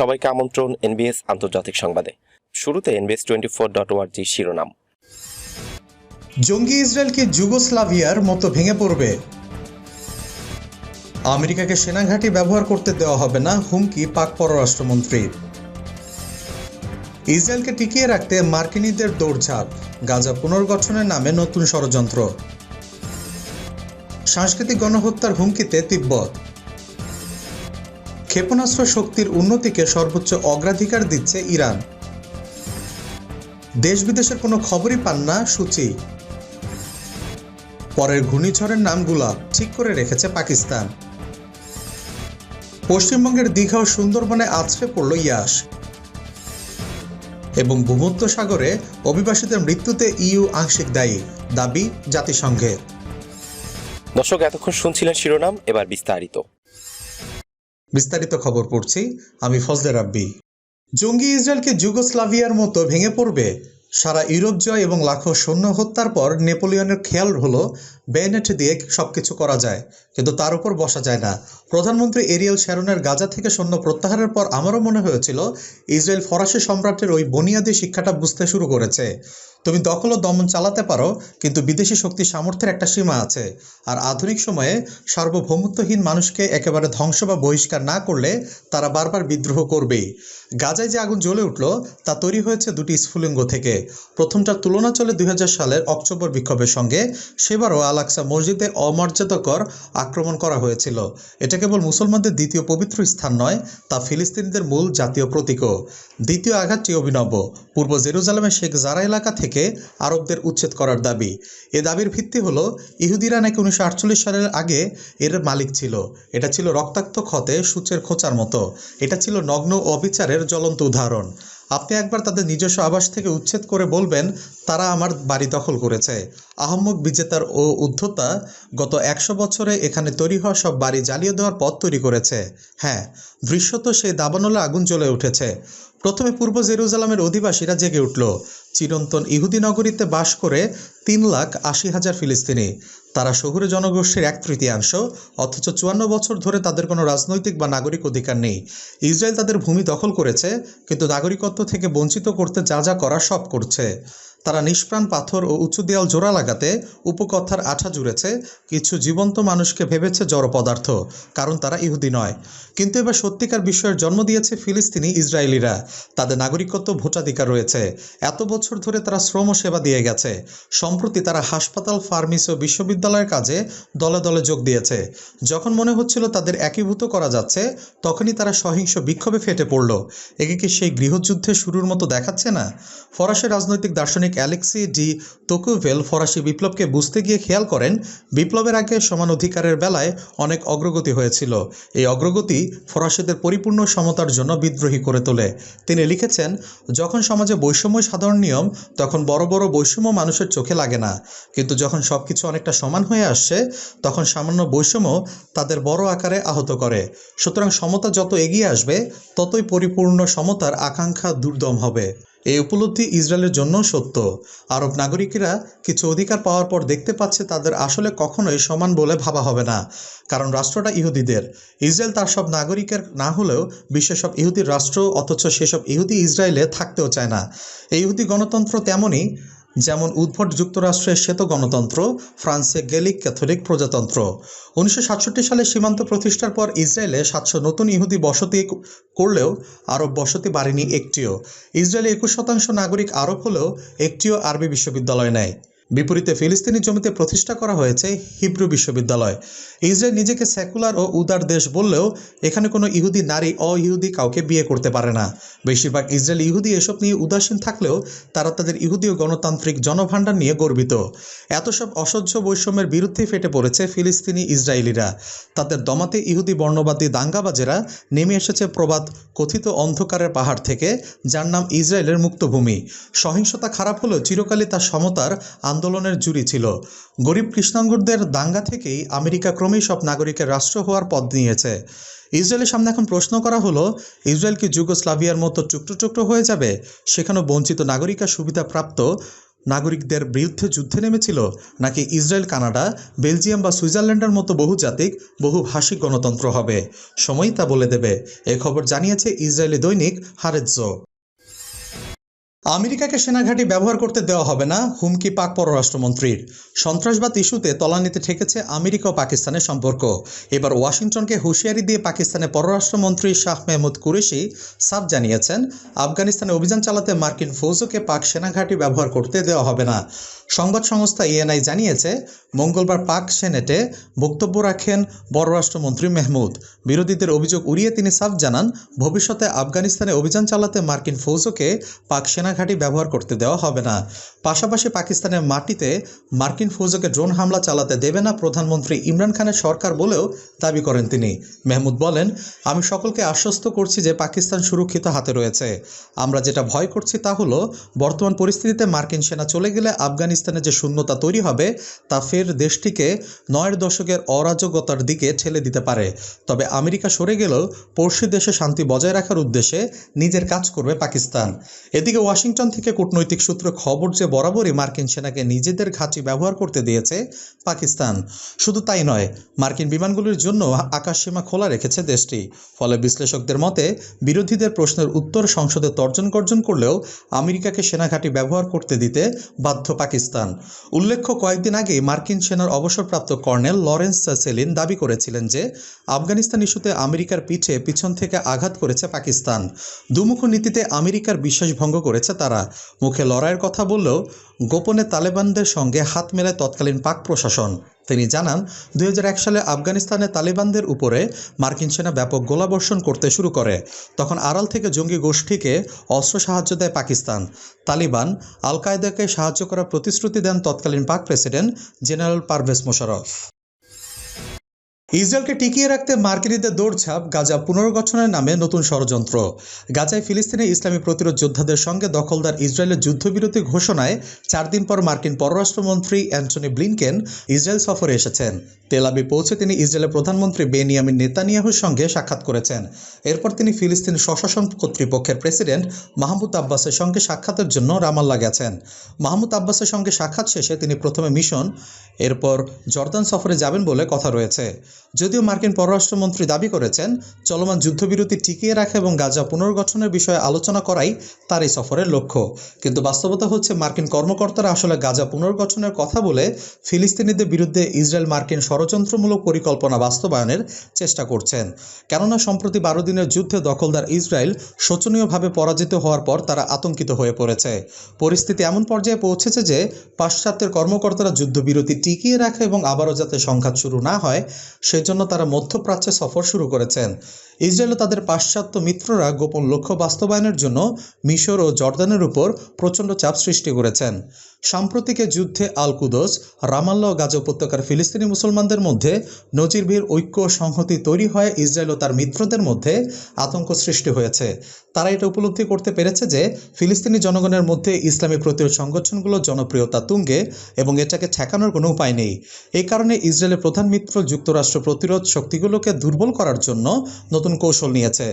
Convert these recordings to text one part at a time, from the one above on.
সবাইকে আমন্ত্রণ এনবিএস আন্তর্জাতিক সংবাদে। শুরুতে এনবিএস টোয়েন্টি ফোর ডট ওয়ার্জি শিরোনাম। জঙ্গি ইসরায়েল কি যুগোস্লাভিয়ার মতো ভেঙে পড়বে। আমেরিকাকে সেনাঘাঁটি ব্যবহার করতে দেওয়া হবে না, হুমকি পাক পররাষ্ট্রমন্ত্রীর ইসরায়েলকে টিকিয়ে রাখতে মার্কিনীদের দৌড়ঝাঁপ, গাজা পুনর্গঠনের নামে নতুন ষড়যন্ত্র। সাংস্কৃতিক গণহত্যার হুমকিতে তিব্বত। ক্ষেপণাস্ত্র শক্তির উন্নতিকে সর্বোচ্চ অগ্রাধিকার দিচ্ছে ইরান। দেশ বিদেশের কোনো খবরই পান না সূচি। পরের ঘূর্ণিঝড়ের নামগুলা ঠিক করে রেখেছে পাকিস্তান। পশ্চিমবঙ্গের দীঘা ও সুন্দরবনে আছড়ে পড়ল ইয়াস। এবং ভূমধ্য সাগরে অভিবাসীদের মৃত্যুতে ইইউ আংশিক দায়ী, দাবি জাতিসংঘের দর্শক, এতক্ষণ শুনছিলেন শিরোনাম, এবার বিস্তারিত। বিস্তারিত খবর পড়ছি, আমি ফজলে রাব্বি। জঙ্গি ইসরায়েলকে যুগোস্লাভিয়ার মতো ভেঙে পড়বে। সারা ইউরোপ জয় এবং লাখো সৈন্য হত্যার পর নেপোলিয়নের খেয়াল হলো বেনেট দিয়ে সবকিছু করা যায়, কিন্তু তার উপর বসা যায় না। প্রধানমন্ত্রী এরিয়েল শ্যারনের গাজা থেকে সৈন্য প্রত্যাহারের পর আমারও মনে হয়েছিল, ইসরায়েল ফরাসি সম্রাটের ওই বুনিয়াদী শিক্ষাটা বুঝতে শুরু করেছে। তুমি দখল ও দমন চালাতে পারো, কিন্তু বিদেশি শক্তি সামর্থ্যের একটা সীমা আছে। আর আধুনিক সময়ে সার্বভৌমত্বহীন মানুষকে একেবারে ধ্বংস বা বহিষ্কার না করলে তারা বারবার বিদ্রোহ করবেই। গাজায় যে আগুন জ্বলে উঠল, তা তৈরি হয়েছে দুটি স্ফুলিঙ্গ থেকে। প্রথমটার তুলনা চলে দুই হাজার সালের অক্টোবর বিক্ষোভের সঙ্গে, সেবারও আলাক্সা মসজিদে অমর্যাদাকর আক্রমণ করা হয়েছিল। এটা কেবল মুসলমানদের দ্বিতীয় পবিত্র স্থান নয়, তা ফিলিস্তিনিদের মূল জাতীয় প্রতীকও। দ্বিতীয় আঘাতটি অভিনব। পূর্ব জেরুজালেমের শেখ জারা এলাকা থেকে আরবদের উচ্ছেদ করার দাবি। এ দাবির ভিত্তি হলো, ইহুদিরা নাকি উনিশশো আটচল্লিশ সালের আগে এর মালিক ছিল। এটা ছিল রক্তাক্ত ক্ষতে সূচের খোঁচার মতো। এটা ছিল নগ্ন অবিচারের জ্বলন্ত উদাহরণ। আপনি একবার তাদের নিজস্ব আবাস থেকে উচ্ছেদ করে বলবেন, তারা আমার বাড়ি দখল করেছে। আহম্মক বিজেতার ও উদ্ধতা গত একশো বছরে এখানে তৈরি হওয়া সব বাড়ি জ্বালিয়ে দেওয়ার পথ তৈরি করেছে। হ্যাঁ দৃশ্যত সেই দাবানলে আগুন জ্বলে উঠেছে। প্রথমে পূর্ব জেরুজালামের অধিবাসীরা জেগে উঠল। চিরন্তন ইহুদি নগরীতে বাস করে তিন লাখ আশি হাজার ফিলিস্তিনি। তারা শহুরে জনগোষ্ঠীর এক তৃতীয়াংশ, অথচ চুয়ান্ন বছর ধরে তাদের কোনো রাজনৈতিক বা নাগরিক অধিকার নেই। ইসরায়েল তাদের ভূমি দখল করেছে, কিন্তু নাগরিকত্ব থেকে বঞ্চিত করতে যা যা করা সব করছে। তারা নিষ্প্রাণ পাথর ও উঁচু দেয়াল জোড়া লাগাতে উপকথার আঠা জুড়েছে, কিছু জীবন্ত মানুষকে ভেবেছে জড় পদার্থ, কারণ তারা ইহুদি নয়। কিন্তু এবার সত্যিকার বিষয়ের জন্ম দিয়েছে ফিলিস্তিনি ইসরায়েলিরা। তাদের নাগরিকত্ব ভোটাধিকার রয়েছে। এত বছর ধরে তারা শ্রম সেবা দিয়ে গেছে। সম্প্রতি তারা হাসপাতাল, ফার্মেসি ও বিশ্ববিদ্যালয়ের কাজে দলে দলে যোগ দিয়েছে। যখন মনে হচ্ছিল তাদের একীভূত করা যাচ্ছে, তখনই তারা সহিংস বিক্ষোভে ফেটে পড়ল। একে কি সেই গৃহযুদ্ধে শুরুর মতো দেখাচ্ছে না? ফরাসি রাজনৈতিক দার্শনিক অ্যালেক্সি ডি তোকুভেল ফরাসি বিপ্লবকে বুঝতে গিয়ে খেয়াল করেন, বিপ্লবের আগে সমান অধিকারের বেলায় অনেক অগ্রগতি হয়েছিল। এই অগ্রগতি ফরাসিদের পরিপূর্ণ সমতার জন্য বিদ্রোহী করে তোলে। তিনি লিখেছেন, যখন সমাজে বৈষম্য সাধারণ নিয়ম, তখন বড় বড় বৈষম্য মানুষের চোখে লাগে না। কিন্তু যখন সব কিছু অনেকটা সমান হয়ে আসছে, তখন সামান্য বৈষম্য তাদের বড় আকারে আহত করে। সুতরাং সমতা যত এগিয়ে আসবে, ততই পরিপূর্ণ সমতার আকাঙ্ক্ষা দুর্দম হবে। এই উপলব্ধি ইসরায়েলের জন্য সত্য। আরব নাগরিকেরা কিছু অধিকার পাওয়ার পর দেখতে পাচ্ছে তাদের আসলে কখনোই সমান বলে ভাবা হবে না। কারণ রাষ্ট্রটা ইহুদিদের। ইসরায়েল তার সব নাগরিকের না হলেও বিশ্বের সব ইহুদির রাষ্ট্র, অথচ সেসব ইহুদি ইসরায়েলে থাকতেও চায় না। এই ইহুদি গণতন্ত্র তেমনই যেমন উদ্ভট যুক্তরাষ্ট্রের শ্বেত গণতন্ত্র, ফ্রান্সে গেলিক ক্যাথলিক প্রজাতন্ত্র। উনিশশো সাতষট্টি সালে সীমান্ত প্রতিষ্ঠার পর ইসরায়েলে সাতশো নতুন ইহুদি বসতি করলেও আরব বসতি বাড়েনি একটিও। ইসরায়েলে একুশ শতাংশ নাগরিক আরব হলেও একটিও আরবি বিশ্ববিদ্যালয় নেয় বিপরীতে ফিলিস্তিনি জমিতে প্রতিষ্ঠা করা হয়েছে হিব্রু বিশ্ববিদ্যালয়। ইসরায়েল নিজেকে সেকুলার ও উদার দেশ বললেও এখানে কোনো ইহুদি নারী অ ইহুদি কাউকে বিয়ে করতে পারে না। বেশিরভাগ ইসরায়েল ইহুদি এসব নিয়ে উদাসীন থাকলেও তারা তাদের ইহুদি ও গণতান্ত্রিক জনভাণ্ডার নিয়ে গর্বিত। এত সব অসহ্য বৈষম্যের বিরুদ্ধে ফেটে পড়েছে ফিলিস্তিনি ইসরায়েলিরা। তাদের দমাতে ইহুদি বর্ণবাদী দাঙ্গাবাজেরা নেমে এসেছে প্রবাদ, কথিত অন্ধকারের পাহাড় থেকে, যার নাম ইসরায়েলের মুক্তভূমি। সহিংসতা খারাপ হলেও চিরকালই তা সমতার আন্দোলনের জুড়ি ছিল। গরিব কৃষ্ণাঙ্গদের দাঙ্গা থেকেই আমেরিকা ক্রমেই সব নাগরিকের রাষ্ট্র হওয়ার পথ নিয়েছে। ইসরায়েলের সামনে এখন প্রশ্ন করা হলো, ইসরায়েল কি যুগোস্লাভিয়ার মতো টুকরো টুকরো হয়ে যাবে? সেখানেও বঞ্চিত নাগরিকা সুবিধাপ্রাপ্ত নাগরিকদের বিরুদ্ধে যুদ্ধে নেমেছিল? নাকি ইসরায়েল, কানাডা, বেলজিয়াম বা সুইজারল্যান্ডের মতো বহুজাতিক, বহুভাষিক গণতন্ত্র হবে? সময়ই তা বলে দেবে। এ খবর জানিয়েছে ইসরায়েলি দৈনিক হারেজো আমেরিকাকে সেনাঘাঁটি ব্যবহার করতে দেওয়া হবে না, হুমকি পাক পররাষ্ট্রমন্ত্রীর। সন্ত্রাসবাদ ইস্যুতে তলানিতে ঠেকেছে আমেরিকা ও পাকিস্তানের সম্পর্ক। এবার ওয়াশিংটনকে হুঁশিয়ারি দিয়ে পাকিস্তানের পররাষ্ট্রমন্ত্রী শাহ মেহমুদ কুরেশি সাফ জানিয়েছেন, আফগানিস্তানে অভিযান চালাতে মার্কিন ফৌজকে পাক সেনাঘাঁটি ব্যবহার করতে দেওয়া হবে না। সংবাদ সংস্থা ইএনআই জানিয়েছে, মঙ্গলবার পাক সেনেটে বক্তব্য রাখেন পররাষ্ট্রমন্ত্রী মেহমুদ। বিরোধীদের অভিযোগ উড়িয়ে তিনি সাফ জানান, ভবিষ্যতে আফগানিস্তানে অভিযান চালাতে মার্কিন ফৌজকে পাক সেনাঘাঁটি ব্যবহার করতে দেওয়া হবে না। পাশাপাশি পাকিস্তানের মাটিতে মার্কিন ফৌজকে ড্রোন হামলা চালাতে দেবে না প্রধানমন্ত্রী ইমরান খানের সরকার বলেও দাবি করেন তিনি। মেহমুদ বলেন, আমি সকলকে আশ্বস্ত করছি যে পাকিস্তান সুরক্ষিত হাতে রয়েছে। আমরা যেটা ভয় করছি তা হলো, বর্তমান পরিস্থিতিতে মার্কিন সেনা চলে গেলে আফগানিস্তানে যে শূন্যতা তৈরি হবে, তা ফের দেশটিকে নয়ের দশকের অরাজকতার দিকে ঠেলে দিতে পারে। তবে আমেরিকা সরে গেলেও পড়শি দেশে শান্তি বজায় রাখার উদ্দেশ্যে নিজের কাজ করবে পাকিস্তান। এদিকে ওয়াশিংটন থেকে কূটনৈতিক সূত্র খবর যে বরাবরই মার্কিন সেনাকে নিজেদের ঘাঁটি ব্যবহার করতে দিয়েছে পাকিস্তান। শুধু তাই নয়, মার্কিন বিমানগুলির জন্য আকাশসীমা খোলা রেখেছে দেশটি। ফলে বিশ্লেষকদের মতে, বিরোধীদের প্রশ্নের উত্তর সংসদে তর্জন গর্জন করলেও আমেরিকাকে সেনাঘাঁটি ব্যবহার করতে দিতে বাধ্য পাকিস্তান। উল্লেখ্য, কয়েকদিন আগে মার্কিন সেনার অবসরপ্রাপ্ত কর্নেল লরেন্স সেলিন দাবি করেছিলেন যে, আফগানিস্তান ইস্যুতে আমেরিকার পিঠে পিছন থেকে আঘাত করেছে পাকিস্তান। দুমুখ নীতিতে আমেরিকার বিশ্বাস ভঙ্গ করেছে তারা। মুখে লড়াইয়ের কথা বললেও গোপনে তালেবানদের সঙ্গে হাত মেলায় তৎকালীন পাক প্রশাসন। তিনি জানান, দুই হাজার এক সালে আফগানিস্তানে তালিবানদের উপরে মার্কিন সেনা ব্যাপক গোলাবর্ষণ করতে শুরু করে। তখন আড়াল থেকে জঙ্গি গোষ্ঠীকে অস্ত্র সাহায্য দেয় পাকিস্তান। তালিবান আল কায়দাকে সাহায্য করার প্রতিশ্রুতি দেন তৎকালীন পাক প্রেসিডেন্ট জেনারেল পারভেজ মোশারফ ইসরায়েলকে টিকিয়ে রাখতে মার্কিনীদের দৌড়ঝাঁপ গাজা পুনর্গঠনের নামে নতুন ষড়যন্ত্র। গাজায় ফিলিস্তিনে ইসলামী প্রতিরোধ যোদ্ধাদের সঙ্গে দখলদার ইসরায়েলের যুদ্ধবিরতি ঘোষণায় চার দিন পর মার্কিন পররাষ্ট্রমন্ত্রী অ্যান্টনি ব্লিনকেন ইসরায়েল সফরে এসেছেন। তেলাবি পৌঁছে তিনি ইসরায়েলের প্রধানমন্ত্রী বেনিয়ামিন নেতানিয়াহুর সঙ্গে সাক্ষাৎ করেছেন। এরপর তিনি ফিলিস্তিন স্বশাসন কর্তৃপক্ষের প্রেসিডেন্ট মাহমুদ আব্বাসের সঙ্গে সাক্ষাতের জন্য রামাল্লা গেছেন। মাহমুদ আব্বাসের সঙ্গে সাক্ষাৎ শেষে তিনি প্রথমে মিশন, এরপর জর্দান সফরে যাবেন বলে কথা রয়েছে। যদিও মার্কিন পররাষ্ট্রমন্ত্রী দাবি করেছেন, চলমান যুদ্ধবিরতি টিকিয়ে রাখা এবং গাজা পুনর্গঠনের বিষয়ে আলোচনা করাই তার এই সফরের লক্ষ্য। কিন্তু বাস্তবতা হচ্ছে মার্কিন কর্মকর্তারা আসলে গাজা পুনর্গঠনের কথা বলে ফিলিস্তিনিদের বিরুদ্ধে ইসরায়েল মার্কিন ষড়যন্ত্রমূলক পরিকল্পনা বাস্তবায়নের চেষ্টা করছেন। কেননা সম্প্রতি বারো দিনের যুদ্ধে দখলদার ইসরায়েল শোচনীয়ভাবে পরাজিত হওয়ার পর তারা আতঙ্কিত হয়ে পড়েছে। পরিস্থিতি এমন পর্যায়ে পৌঁছেছে যে পাশ্চাত্যের কর্মকর্তারা যুদ্ধবিরতি টিকিয়ে রাখা এবং আবারও যাতে সংঘাত শুরু না হয় সেজন্য তারা মধ্যপ্রাচ্যে সফর শুরু করেছেন। ইসরায়েল তাদের পাশ্চাত্য মিত্ররা গোপন লক্ষ্য বাস্তবায়নের জন্য মিশর ও জর্দানের উপর প্রচণ্ড চাপ সৃষ্টি করেছেন। সাম্প্রতিক যুদ্ধে আল কুদস রামাল্লা ও গাজা উপত্যকার ফিলিস্তিনি মুসলমানদের মধ্যে নজিরবিহীন ঐক্য সংহতি তৈরি হয় ইসরায়েল ও তার মিত্রদের মধ্যে আতঙ্ক সৃষ্টি হয়েছে। তারা এটা উপলব্ধি করতে পেরেছে যে ফিলিস্তিনি জনগণের মধ্যে ইসলামী প্রতিরোধ সংগঠনগুলোর জনপ্রিয়তা তুঙ্গে এবং এটাকে ঠেকানোর কোনো উপায় নেই। এই কারণে ইসরায়েলের প্রধান মিত্র যুক্তরাষ্ট্র প্রতিরোধ শক্তিগুলোকে দুর্বল করার জন্য নতুন কৌশল নিয়েছে।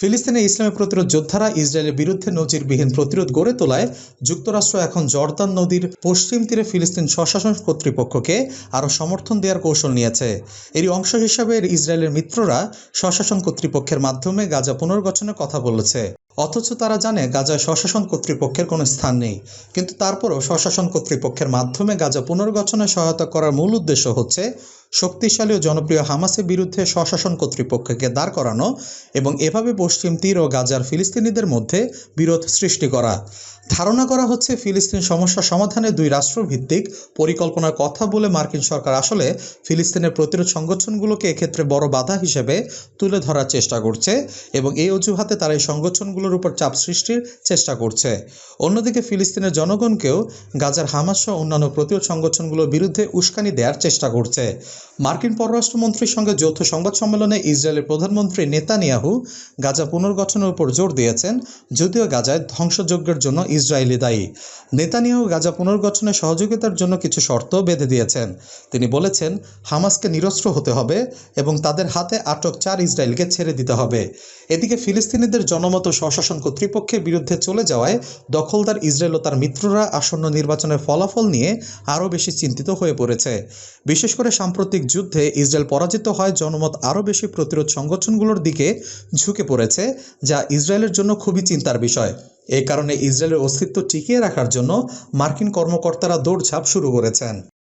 ফিলিস্তিনে ইসলামী প্রতিরোধ যোদ্ধারা ইসরায়েলের বিরুদ্ধে নজিরবিহীন প্রতিরোধ গড়ে তোলায় যুক্তরাষ্ট্র এখন জর্দান নদীর পশ্চিম তীরে ফিলিস্তিন স্বশাসন কর্তৃপক্ষকে আরও সমর্থন দেওয়ার কৌশল নিয়েছে। এরই অংশ হিসাবে ইসরায়েলের মিত্ররা স্বশাসন কর্তৃপক্ষের মাধ্যমে গাজা পুনর্গঠনের কথা বলেছে। অথচ তারা জানে গাজায় স্বশাসন কর্তৃপক্ষের কোনো স্থান নেই। কিন্তু তারপরও স্বশাসন কর্তৃপক্ষের মাধ্যমে গাজা পুনর্গঠনে সহায়তা করার মূল উদ্দেশ্য হচ্ছে শক্তিশালী ও জনপ্রিয় হামাসের বিরুদ্ধে স্বশাসন কর্তৃপক্ষকে দাঁড় করানো এবং এভাবে পশ্চিম তীর ও গাজার ফিলিস্তিনিদের মধ্যে বিরোধ সৃষ্টি করা। ধারণা করা হচ্ছে ফিলিস্তিন সমস্যা সমাধানে দুই রাষ্ট্রভিত্তিক পরিকল্পনার কথা বলে মার্কিন সরকার আসলে ফিলিস্তিনের প্রতিরোধ সংগঠনগুলোকে এক্ষেত্রে বড় বাধা হিসেবে তুলে ধরার চেষ্টা করছে এবং এই অজুহাতে তারা এই সংগঠনগুলোর উপর চাপ সৃষ্টির চেষ্টা করছে। অন্যদিকে ফিলিস্তিনের জনগণকেও গাজার হামাস সহ অন্যান্য প্রতিরোধ সংগঠনগুলোর বিরুদ্ধে উস্কানি দেওয়ার চেষ্টা করছে। মার্কিন পররাষ্ট্রমন্ত্রীর সঙ্গে যৌথ সংবাদ সম্মেলনে ইসরায়েলের প্রধানমন্ত্রী নেতানিয়াহু গাজা পুনর্গঠনের উপর জোর দিয়েছেন, যদিও গাজায় ধ্বংসযজ্ঞের জন্য ইসরায়েলি দায়ী। নেতানিয়াহু গাজা পুনর্গঠনে সহযোগিতার জন্য কিছু শর্ত বেঁধে দিয়েছেন। তিনি বলেছেন, হামাসকে নিরস্ত্র হতে হবে এবং তাদের হাতে আটক চার ইসরায়েলকে ছেড়ে দিতে হবে। এদিকে ফিলিস্তিনিদের জনমত স্বশাসন কর্তৃপক্ষের বিরুদ্ধে চলে যাওয়ায় দখলদার ইসরায়েল ও তার মিত্ররা আসন্ন নির্বাচনের ফলাফল নিয়ে আরও বেশি চিন্তিত হয়ে পড়েছে। বিশেষ করে সাম্প্রতিক যুদ্ধে ইসরায়েল পরাজিত হয়, জনমত আরও বেশি প্রতিরোধ সংগঠনগুলোর দিকে ঝুঁকে পড়েছে, যা ইসরায়েলের জন্য খুবই চিন্তার বিষয়। এ কারণে ইসরায়েলের অস্তিত্ব টিকিয়ে রাখার জন্য মার্কিন কর্মকর্তারা দৌড়ঝাঁপ শুরু করেছেন।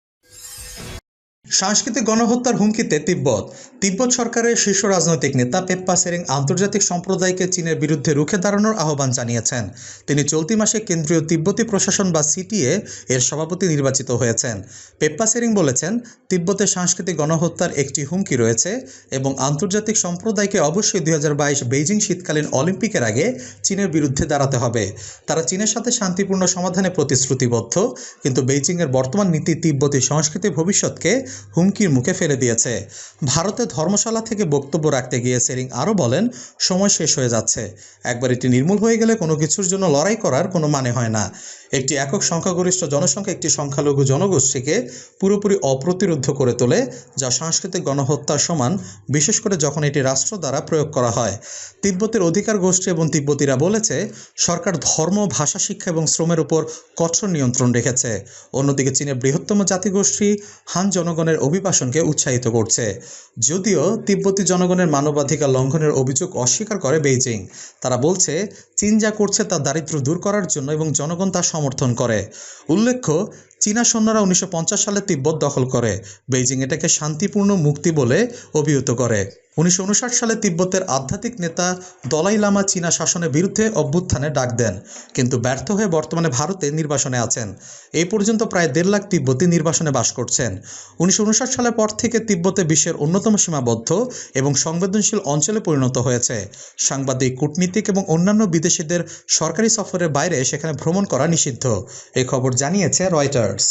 সাংস্কৃতিক গণহত্যার হুমকিতে তিব্বত। তিব্বত সরকারের শীর্ষ রাজনৈতিক নেতা পেপ্পা সেরিং আন্তর্জাতিক সম্প্রদায়কে চীনের বিরুদ্ধে রুখে দাঁড়ানোর আহ্বান জানিয়েছেন। তিনি চলতি মাসে কেন্দ্রীয় তিব্বতী প্রশাসন বা সিটিএ এর সভাপতি নির্বাচিত হয়েছেন। পেপ্পা সেরিং বলেছেন, তিব্বতের সাংস্কৃতিক গণহত্যার একটি হুমকি রয়েছে এবং আন্তর্জাতিক সম্প্রদায়কে অবশ্যই দুই হাজার বাইশ বেইজিং শীতকালীন অলিম্পিকের আগে চীনের বিরুদ্ধে দাঁড়াতে হবে। তারা চীনের সাথে শান্তিপূর্ণ সমাধানে প্রতিশ্রুতিবদ্ধ, কিন্তু বেইজিংয়ের বর্তমান নীতি তিব্বতী সংস্কৃতি ভবিষ্যৎকে হুমকির মুখে ফেলে দিয়েছে। ভারতে ধর্মশালা থেকে বক্তব্য রাখতে গিয়ে সেরিং আরও বলেন, সময় শেষ হয়ে যাচ্ছে। একবার এটি নির্মূল হয়ে গেলে কোনো কিছুর জন্য লড়াই করার কোনো মানে হয় না। একটি একক সংখ্যাগরিষ্ঠ জনসংখ্যা একটি সংখ্যালঘু জনগোষ্ঠীকে পুরোপুরি অপ্রতিরোধ করে তোলে, যা সাংস্কৃতিক গণহত্যার সমান, বিশেষ করে যখন এটি রাষ্ট্র দ্বারা প্রয়োগ করা হয়। তিব্বতের অধিকার গোষ্ঠী এবং তিব্বতীরা বলেছে, সরকার ধর্ম, ভাষা, শিক্ষা এবং শ্রমের উপর কঠোর নিয়ন্ত্রণ রেখেছে। অন্যদিকে চীনের বৃহত্তম জাতিগোষ্ঠী হান জনগণের অভিবাসনকে উৎসাহিত করছে। যদিও তিব্বতী জনগণের মানবাধিকার লঙ্ঘনের অভিযোগ অস্বীকার করে বেইজিং। তারা বলছে, চীন যা করছে তা দারিদ্র দূর করার জন্য এবং জনগণ তা সমর্থন করে। উল্লেখ্য, চীনা সৈন্যরা উনিশশো পঞ্চাশ সালে তিব্বত দখল করে। বেইজিং এটাকে শান্তিপূর্ণ মুক্তি বলে অভিহিত করে। উনিশশো উনষাট সালে তিব্বতের আধ্যাত্মিক নেতা দলাই লামা চীনা শাসনের বিরুদ্ধে অভ্যুত্থানে ডাক দেন, কিন্তু ব্যর্থ হয়ে বর্তমানে ভারতে নির্বাসনে আছেন। এই পর্যন্ত প্রায় দেড় লাখ তিব্বতী নির্বাসনে বাস করছেন। উনিশশো উনষাট সালের পর থেকে তিব্বতে বিশ্বের অন্যতম সীমাবদ্ধ এবং সংবেদনশীল অঞ্চলে পরিণত হয়েছে। সাংবাদিক, কূটনীতিক এবং অন্যান্য বিদেশিদের সরকারি সফরের বাইরে সেখানে ভ্রমণ করা নিষিদ্ধ। এই খবর জানিয়েছে রয়টার্স।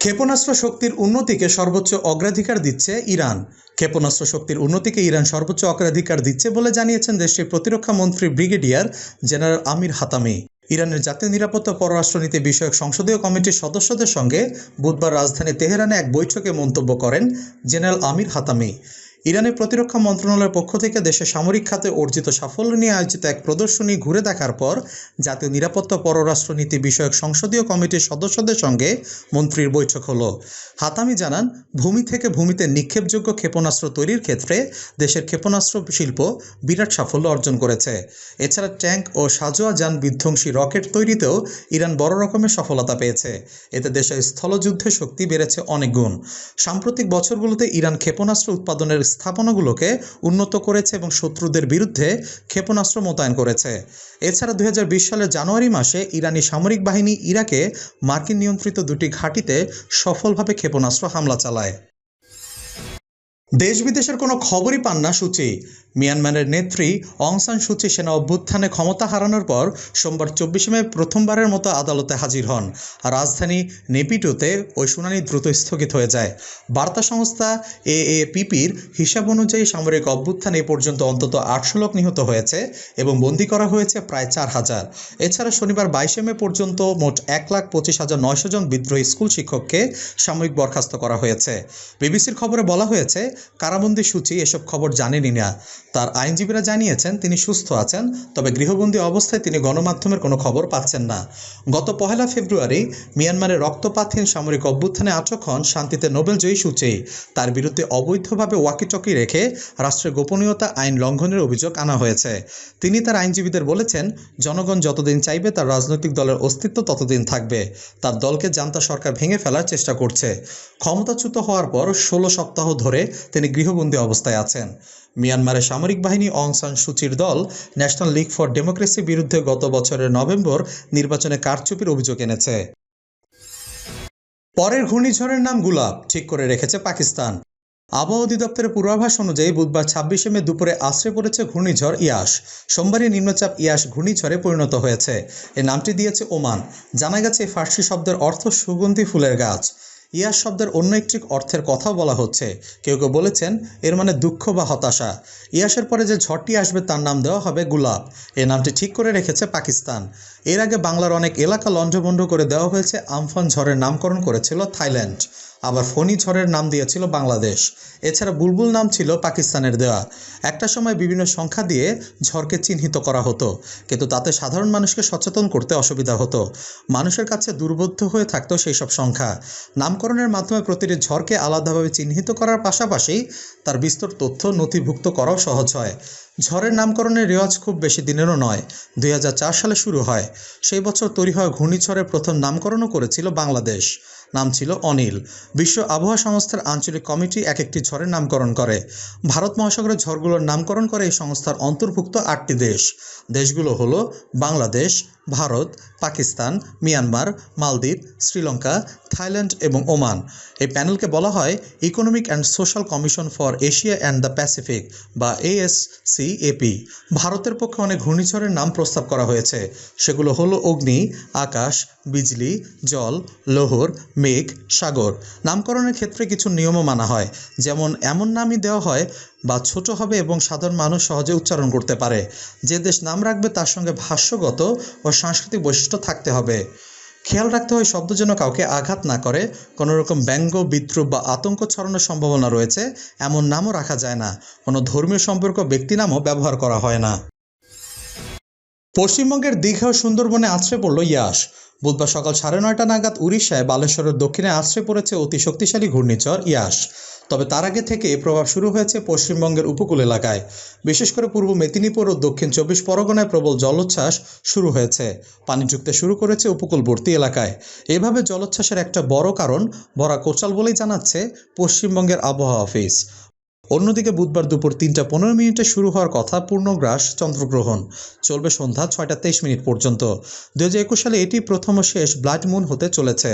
ক্ষেপণাস্ত্র শক্তির উন্নতিকে সর্বোচ্চ অগ্রাধিকার দিচ্ছে ইরান। ক্ষেপণাস্ত্র শক্তির উন্নতিকে ইরান সর্বোচ্চ অগ্রাধিকার দিচ্ছে বলে জানিয়েছেন দেশটির প্রতিরক্ষা মন্ত্রী ব্রিগেডিয়ার জেনারেল আমির হাতামি। ইরানের জাতীয় নিরাপত্তা পররাষ্ট্রনীতি বিষয়ক সংসদীয় কমিটির সদস্যদের সঙ্গে বুধবার রাজধানী তেহরানে এক বৈঠকে মন্তব্য করেন জেনারেল আমির হাতামি। ইরানের প্রতিরক্ষা মন্ত্রণালয়ের পক্ষ থেকে দেশের সামরিক খাতে অর্জিত সাফল্য নিয়ে আয়োজিত এক প্রদর্শনী ঘুরে দেখার পর জাতীয় নিরাপত্তা পররাষ্ট্রনীতি বিষয়ক সংসদীয় কমিটির সদস্যদের সঙ্গে মন্ত্রীর বৈঠক হলো। হাতামি জানান, ভূমি থেকে ভূমিতে নিক্ষেপযোগ্য ক্ষেপণাস্ত্র তৈরির ক্ষেত্রে দেশের ক্ষেপণাস্ত্র শিল্প বিরাট সাফল্য অর্জন করেছে। এছাড়া ট্যাঙ্ক ও সাজোয়া যান বিধ্বংসী রকেট তৈরিতেও ইরান বড় রকমের সফলতা পেয়েছে। এতে দেশের স্থলযুদ্ধের শক্তি বেড়েছে অনেক গুণ। সাম্প্রতিক বছরগুলোতে ইরান ক্ষেপণাস্ত্র উৎপাদনের স্থাপনাগুলোকে উন্নত করেছে এবং শত্রুদের বিরুদ্ধে ক্ষেপণাস্ত্র মোতায়েন করেছে। এছাড়া দুই হাজার বিশ সালের জানুয়ারি মাসে ইরানি সামরিক বাহিনী ইরাকে মার্কিন নিয়ন্ত্রিত দুটি ঘাঁটিতে সফলভাবে ক্ষেপণাস্ত্র হামলা চালায়। দেশ বিদেশের কোনো খবরই পান না সূচি। মিয়ানমারের নেত্রী অং সান সূচি সেনা অভ্যুত্থানে ক্ষমতা হারানোর পর সোমবার চব্বিশে মে প্রথমবারের মতো আদালতে হাজির হন। রাজধানী নেপিটোতে ওই শুনানি দ্রুত স্থগিত হয়ে যায়। বার্তা সংস্থা এএপিপির হিসাব অনুযায়ী সামরিক অভ্যুত্থানে এ পর্যন্ত অন্তত আটশো লোক নিহত হয়েছে এবং বন্দী করা হয়েছে প্রায় চার হাজার। এছাড়া শনিবার বাইশে মে পর্যন্ত মোট এক লাখ পঁচিশ হাজার নয়শো জন বিদ্রোহী স্কুল শিক্ষককে সাময়িক বরখাস্ত করা হয়েছে। বিবিসির খবরে বলা হয়েছে কারাবন্দী সূচি এসব খবর জানেনই না। তার আইনজীবীরা জানিয়েছেন, তিনি সুস্থ আছেন, তবে গৃহবন্দী অবস্থায় তিনি গণমাধ্যমের কোনো খবর পাচ্ছেন না। গত পহেলা ফেব্রুয়ারি মিয়ানমারের রক্তপাতহীন সামরিক অভ্যুত্থানে আটক হন শান্তিতে নোবেলজয়ী সূচি। তার বিরুদ্ধে অবৈধভাবে ওয়াকিটকি রেখে রাষ্ট্রের গোপনীয়তা, আইন লঙ্ঘনের অভিযোগ আনা হয়েছে। তিনি তার আইনজীবীদের বলেছেন, জনগণ যতদিন চাইবে তার রাজনৈতিক দলের অস্তিত্ব ততদিন থাকবে। তার দলকে জান্তা সরকার ভেঙে ফেলার চেষ্টা করছে। ক্ষমতাচ্যুত হওয়ার পর ষোলো সপ্তাহ ধরে তিনি গৃহবন্দী অবস্থায় আছেন। মিয়ানমারের সামরিক বাহিনী অং সান সুচির দল ন্যাশনাল লিগ ফর ডেমোক্রেসির বিরুদ্ধে গত বছরের নভেম্বর নির্বাচনে কারচুপির অভিযোগ এনেছে। পরের ঘূর্ণিঝড়ের নাম গুলাব ঠিক করে রেখেছে পাকিস্তান। আবহাওয়া অধিদপ্তরের পূর্বাভাস অনুযায়ী বুধবার ছাব্বিশে মে দুপুরে আশ্রে পড়েছে ঘূর্ণিঝড় ইয়াস সোমবারই নিম্নচাপ ইয়াস ঘূর্ণিঝড়ে পরিণত হয়েছে। এর নামটি দিয়েছে ওমান। জানা গেছে, ফার্সি শব্দের অর্থ সুগন্ধি ফুলের গাছ। ইয়াস শব্দের অন্য একটি অর্থের কথাও বলা হচ্ছে। কেউ কেউ বলেছেন, এর মানে দুঃখ বা হতাশা। ইয়াসের পরে যে ঝড়টি আসবে তার নাম দেওয়া হবে গুলাব। এ নামটি ঠিক করে রেখেছে পাকিস্তান। এর আগে বাংলার অনেক এলাকা লণ্ডভণ্ড করে দেওয়া হয়েছে, আমফান ঝড়ের নামকরণ করেছিল থাইল্যান্ড। আবার ফণি ঝড়ের নাম দিয়েছিল বাংলাদেশ। এছাড়া বুলবুল নাম ছিল পাকিস্তানের দেওয়া একটা সময় বিভিন্ন সংখ্যা দিয়ে ঝড়কে চিহ্নিত করা হতো, কিন্তু তাতে সাধারণ মানুষকে সচেতন করতে অসুবিধা হতো। মানুষের কাছে দুর্বোধ্য হয়ে থাকতো সেই সব সংখ্যা। নামকরণের মাধ্যমে প্রতিটি ঝড়কে আলাদাভাবে চিহ্নিত করার পাশাপাশি তার বিস্তর তথ্য নথিভুক্ত করাও সহজ হয়। ঝড়ের নামকরণের রেওয়াজ খুব বেশি দিনেরও নয়, দুই সালে শুরু হয়। সেই বছর তৈরি হওয়া ঘূর্ণিঝড়ের প্রথম নামকরণও করেছিল বাংলাদেশ। নাম ছিল অনিল। বিশ্ব আবহাওয়া সংস্থার আঞ্চলিক কমিটি এক একটি ঝড়ের নামকরণ করে। ভারত মহাসাগরের ঝড়গুলোর নামকরণ করে এই সংস্থার অন্তর্ভুক্ত আটটি দেশ। দেশগুলো হলো বাংলাদেশ, ভারত, পাকিস্তান, মিয়ানমার, মালদ্বীপ, শ্রীলঙ্কা, থাইল্যান্ড এবং ওমান। এই প্যানেলকে বলা হয় economic and social commission for Asia and the Pacific বা এএসসিএপি ভারতের পক্ষে অনেক ঘূর্ণিঝড়ের নাম প্রস্তাব করা হয়েছে। সেগুলো হলো অগ্নি, আকাশ, বিজলি, জল, লোহর মেঘ, সাগর। নামকরণের ক্ষেত্রে কিছু নিয়মও মানা হয়। যেমন, এমন নামই দেওয়া হয় বা ছোট হবে এবং সাধারণ মানুষ সহজে উচ্চারণ করতে পারে। যে দেশ নাম রাখবে তার সঙ্গে ভাষ্যগত ও সাংস্কৃতিক বৈশিষ্ট্য থাকতে হবে। খেয়াল রাখতে হয়, শব্দ যেন কাউকে আঘাত না করে। কোনো রকম ব্যঙ্গ, বিদ্রুপ বা আতঙ্ক ছড়ানোর সম্ভাবনা রয়েছে। এমন নামও রাখা যায় না। কোনো ধর্মীয় সম্পর্ক ব্যক্তি নামও ব্যবহার করা হয় না। পশ্চিমবঙ্গের দীঘা ও সুন্দরবনে আছড়ে পড়ল ইয়াস বুধবার সকাল সাড়ে নয়টা নাগাদ উড়িষ্যায় বালেশ্বরের দক্ষিণে আছড়ে পড়েছে অতি শক্তিশালী ঘূর্ণিঝড় ইয়াস তবে তার আগে থেকে প্রভাব শুরু হয়েছে পশ্চিমবঙ্গের উপকূল এলাকায়। বিশেষ করে পূর্ব মেদিনীপুর ও দক্ষিণ চব্বিশ পরগনায় প্রবল জলোচ্ছ্বাস শুরু হয়েছে। পানি ঢুকতে শুরু করেছে উপকূলবর্তী এলাকায়। এভাবে জলোচ্ছ্বাসের একটা বড় কারণ ভরা কোচাল বলেই জানাচ্ছে পশ্চিমবঙ্গের আবহাওয়া অফিস। অন্যদিকে বুধবার দুপুর তিনটা পনেরো মিনিটে শুরু হওয়ার কথা পূর্ণগ্রাস চন্দ্রগ্রহণ। চলবে সন্ধ্যা ছয়টা তেইশ মিনিট পর্যন্ত। দু হাজার একুশ সালে এটি প্রথম ও শেষ ব্লাড মুন হতে চলেছে।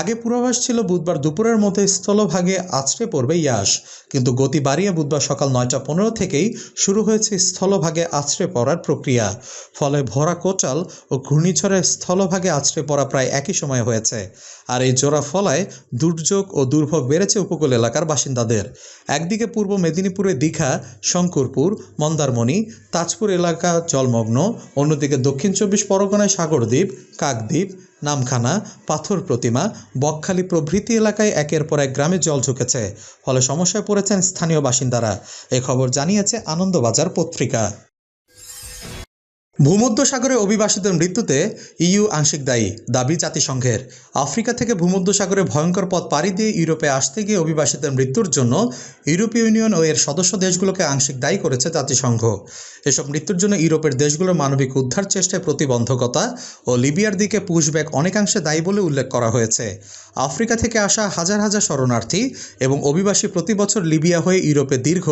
আগে পূর্বাভাস ছিল বুধবার দুপুরের মধ্যে স্থলভাগে আছড়ে পড়বে ইয়াস কিন্তু গতি বাড়িয়ে বুধবার সকাল নয়টা পনেরো থেকেই শুরু হয়েছে স্থলভাগে আছড়ে পড়ার প্রক্রিয়া। ফলে ভরা কোটাল ও ঘূর্ণিঝড়ের স্থলভাগে আছড়ে পড়া প্রায় একই সময় হয়েছে। আর এই জোড়া ফলায় দুর্যোগ ও দুর্ভোগ বেড়েছে উপকূল এলাকার বাসিন্দাদের। একদিকে পূর্ব মেদিনীপুরে দীঘা, শঙ্করপুর, মন্দারমণি, তাজপুর এলাকা জলমগ্ন, অন্যদিকে দক্ষিণ চব্বিশ পরগনায় সাগরদ্বীপ, কাকদ্বীপ নামখানা, পাথর প্রতিমা, বকখালি প্রভৃতি এলাকায় একের পর এক গ্রামে জল ঢুকেছে। ফলে সমস্যায় পড়েছেন স্থানীয় বাসিন্দারা। এ খবর জানিয়েছে আনন্দবাজার পত্রিকা। ভূমধ্যসাগরে অভিবাসীদের মৃত্যুতে ইইউ আংশিক দায়ী, দাবি জাতিসংঘের। আফ্রিকা থেকে ভূমধ্যসাগরে ভয়ঙ্কর পথ পাড়ি দিয়ে ইউরোপে আসতে গিয়ে অভিবাসীদের মৃত্যুর জন্য ইউরোপীয় ইউনিয়ন ও এর সদস্য দেশগুলোকে আংশিক দায়ী করেছে জাতিসংঘ। এসব মৃত্যুর জন্য ইউরোপের দেশগুলোর মানবিক উদ্ধার চেষ্টায় প্রতিবন্ধকতা ও লিবিয়ার দিকে পুশব্যাক অনেকাংশে দায়ী বলে উল্লেখ করা হয়েছে। আফ্রিকা থেকে আসা হাজার হাজার শরণার্থী এবং অভিবাসী প্রতি বছর লিবিয়া হয়ে ইউরোপে দীর্ঘ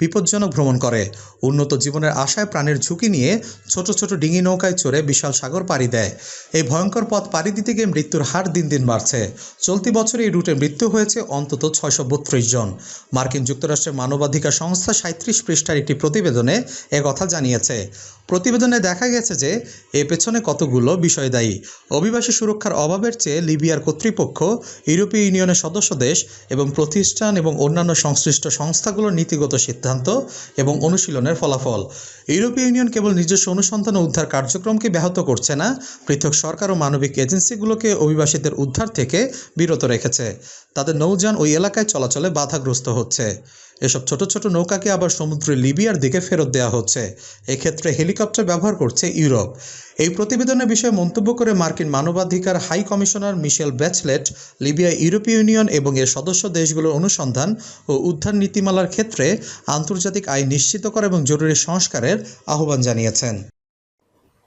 বিপজ্জনক ভ্রমণ করে। উন্নত জীবনের আশায় প্রাণের ঝুঁকি নিয়ে ছোট ছোট ডিঙি নৌকায় চড়ে বিশাল সাগর পাড়ি দেয়। এই ভয়ঙ্কর পথ পাড়ি দিতে গিয়ে মৃত্যুর হার দিন দিন বাড়ছে। চলতি বছরে এই রুটে মৃত্যু হয়েছে অন্তত ছয়শো বত্রিশ জন। মার্কিন যুক্তরাষ্ট্রের মানবাধিকার সংস্থা সাঁত্রিশ পৃষ্ঠার একটি প্রতিবেদনে কথা জানিয়েছে। প্রতিবেদনে দেখা গেছে যে, এ পেছনে কতগুলো বিষয় দায়ী। অভিবাসী সুরক্ষার অভাবের চেয়ে লিবিয়ার কর্তৃপক্ষ, ইউরোপীয় ইউনিয়নের সদস্য দেশ এবং প্রতিষ্ঠান এবং অন্যান্য সংশ্লিষ্ট সংস্থাগুলোর নীতিগত সিদ্ধান্ত এবং অনুশীলনের ফলাফল। ইউরোপীয় ইউনিয়ন কেবল নিজস্ব অনুসন্ধান উদ্ধার কার্যক্রমকে ব্যাহত করছে না, পৃথক সরকার ও মানবিক এজেন্সিগুলোকে অভিবাসীদের উদ্ধার থেকে বিরত রেখেছে। তাদের নৌযান ওই এলাকায় চলাচলে বাধাগ্রস্ত হচ্ছে। এসব ছোট ছোট নৌকাকে আবার সমুদ্রে লিবিয়ার দিকে ফেরত দেওয়া হচ্ছে। এক্ষেত্রে হেলিকপ্টার ব্যবহার করছে ইউরোপ। এই প্রতিবেদনের বিষয়ে মন্তব্য করে মার্কিন মানবাধিকার high commissioner Michelle Bachelet Libya ইউরোপীয় ইউনিয়ন এবং এর সদস্য দেশগুলোর অনুসন্ধান ও উদ্ধার নীতিমালার ক্ষেত্রে আন্তর্জাতিক আইন নিশ্চিত করা এবং জরুরি সংস্কারের আহ্বান জানিয়েছেন।